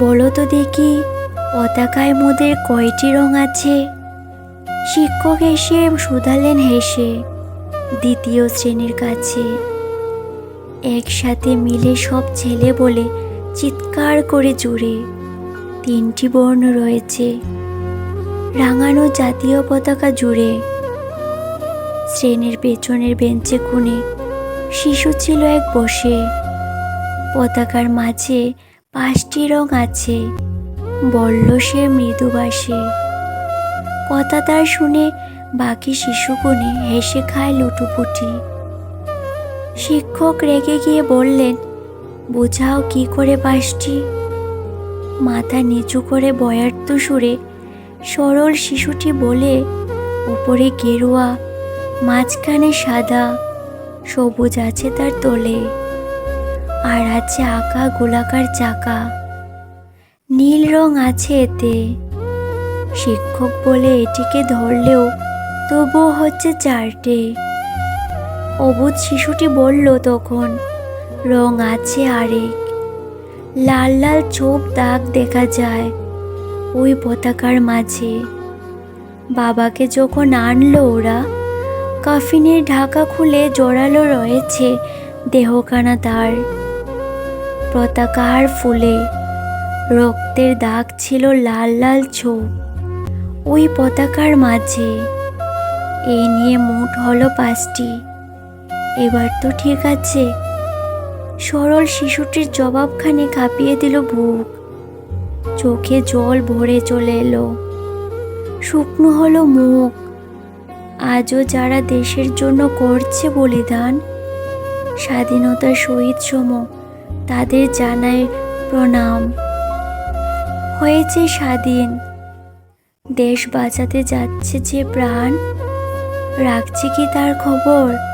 বলো তো দেখি, পতাকায় মোদের কয়টি রং আছে? শিক্ষক এসে শুধালেন হেসে, দ্বিতীয় শ্রেণির কাছে। একসাথে মিলে সব ছেলে বলে চিৎকার করে জুড়ে তিনটি বর্ণ রয়েছে। রাঙানো জাতীয় পতাকা জুড়ে। শ্রেণির পেছনের বেঞ্চে কোণে শিশু ছিল এক বসে। পতাকার মাঝে পাঁচটি রং আছে। বলল সে মৃদুবাসে কথা তার শুনে বাকি শিশুগণে হেসে খায় লুটুপুটি। শিক্ষক রেগে গিয়ে বললেন, বোঝাও কি করে পাঁচটি? মাথা নিচু করে বয়ার্ত সুরে সরল শিশুটি বলে, উপরে গেরুয়া, মাঝখানে সাদা, সবুজ আছে তার তোলে। আর আছে আঁকা গোলাকার চাকা। নীল রং আছে এতে। শিক্ষক বলে এটিকে ধরলেও তবুও হচ্ছে চারটে। অবুধ শিশুটি বলল তখন, রং আছে আরেক। লাল লাল চোপ দাগ দেখা যায় ওই পতাকার মাঝে। বাবাকে যখন আনলো ওরা, কাফিনের ঢাকা খুলে জোরালো রয়েছে দেহখানা তার। পতাকার ফুলে। রক্তের দাগ ছিল লাল লাল ছোপ ওই পতাকার মাঝে। এ নিয়ে মোট হলো পাঁচটি। এবার তো ঠিক আছে। সরল শিশুটির জবাবখানে কাঁপিয়ে দিল বুক। চোখে জল ভরে চলে এলো। শুকনো হলো মুখ। আজও যারা দেশের জন্য করছে বলিদান, স্বাধীনতার শহীদ সম তাদের জানাই প্রণাম। হয়েছে স্বাধীন। দেশ বাঁচাতে যাচ্ছে যে প্রাণ রাখছে কি তার খবর?